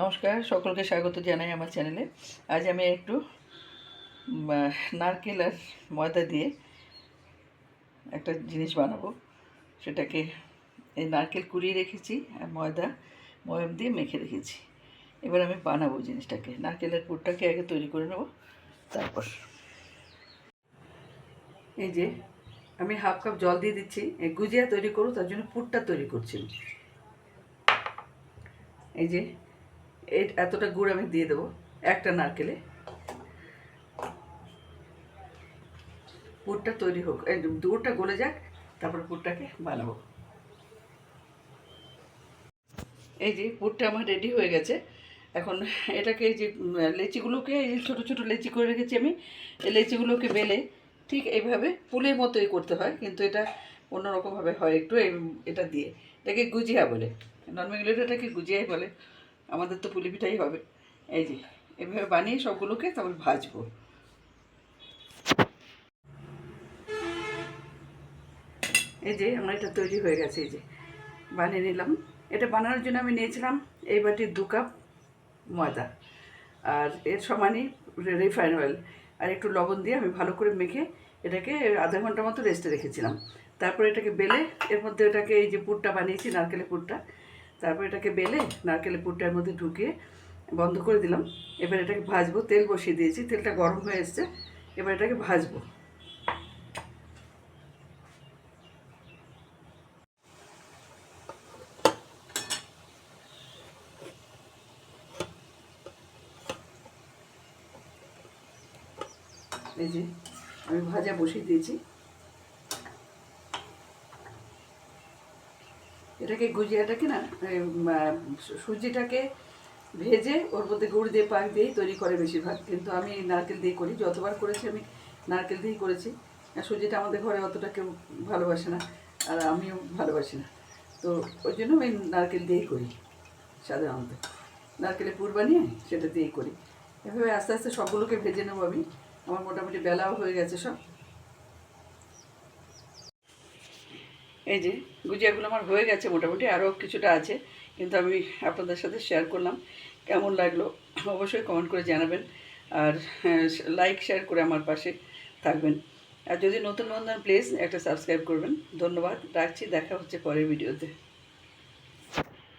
নমস্কার, সকলকে স্বাগত জানাই আমার চ্যানেলে। আজ আমি একটু নারকেল আর ময়দা দিয়ে একটা জিনিস বানাবো। সেটাকে এই নারকেল কুড়িয়ে রেখেছি আর ময়দা ময়ম দিয়ে মেখে রেখেছি। এবার আমি বানাবো জিনিসটাকে। নারকেলের পুরটাকে আগে তৈরি করে নেব, তারপর। এই যে, আমি হাফ কাপ জল দিয়ে দিচ্ছি। গুজিয়া তৈরি করব, তার জন্য পুরটা তৈরি করছি। এই যে এতটা গুড় আমি দিয়ে দেবো, একটা নারকেলে। পুরটা তৈরি হোক গুড়টা গলে যাক, তারপর পুরটাকে বানাবো। এই যে পুরটা আমার রেডি হয়ে গেছে। এখন এটাকে এই যে লেচিগুলোকে, এই যে ছোটো ছোটো লেচি করে রেখেছি আমি, এই লেচিগুলোকে বেলে ঠিক এইভাবে পুলের মতোই করতে হয়, কিন্তু এটা অন্যরকমভাবে হয় একটু এটা দিয়ে। এটাকে গুজিয়া বলে। নন এটাকে গুজিয়াই বলে। আমাদের তো পুলি পিঠাই হবে। এই যে, এভাবে বানিয়ে সবগুলোকে তারপর ভাজবো। এই যে, আমার এটা তৈরি হয়ে গেছে, এই যে, বানিয়ে নিলাম। এটা বানানোর জন্য আমি নিয়েছিলাম এই বাটির দু কাপ ময়দা। আর এর সমানই রিফাইন অয়েল। আর একটু লবণ দিয়ে আমি ভালো করে মেখে এটাকে আধা ঘণ্টা মতো রেস্টে রেখেছিলাম। তারপরে এটাকে বেলে, এর মধ্যে এটাকে এই যে পুরটা বানিয়েছি, নারকেলের পুরটা তারপর এটাকে বেলে নারকেলের পুরটার মধ্যে ঢুকিয়ে বন্ধ করে দিলাম। এবার এটাকে ভাজবো, তেল বসিয়ে দিয়েছি, তেলটা গরম হয়ে এসছে। এবার এটাকে ভাজবো। এই যে আমি ভাজা বসিয়ে দিয়েছি। এটাকে গুজিয়াটাকে না সুজিটাকে ভেজে ওর মধ্যে গুড় দিয়ে পাক দিয়েই তৈরি করে বেশিরভাগ। কিন্তু আমি নারকেল দিয়ে করি, যতবার করেছি আমি নারকেল দিয়েই করেছি। আর সুজিটা আমাদের ঘরে অতটা কেউ ভালোবাসে না, আর আমিও ভালোবাসি না। তো ওই জন্য আমি নারকেল দিয়েই করি, সাধারণত। নারকেলের পুর বানিয়ে সেটা দিয়েই করি। এভাবে আস্তে আস্তে সবগুলোকে ভেজে নেব আমি। আমার মোটামুটি বেলাও হয়ে গেছে সব। এই যে গুজিয়াগুলো আমার হয়ে গেছে মোটামুটি আরও কিছুটা আছে, কিন্তু আমি আপনাদের সাথে শেয়ার করলাম। কেমন লাগল অবশ্যই কমেন্ট করে জানাবেন। আর লাইক শেয়ার করে আমার পাশে থাকবেন। আর যদি নতুন বন্ধন প্লিজ একটা সাবস্ক্রাইব করবেন। ধন্যবাদ, রাখছি, দেখা হচ্ছে পরের ভিডিওতে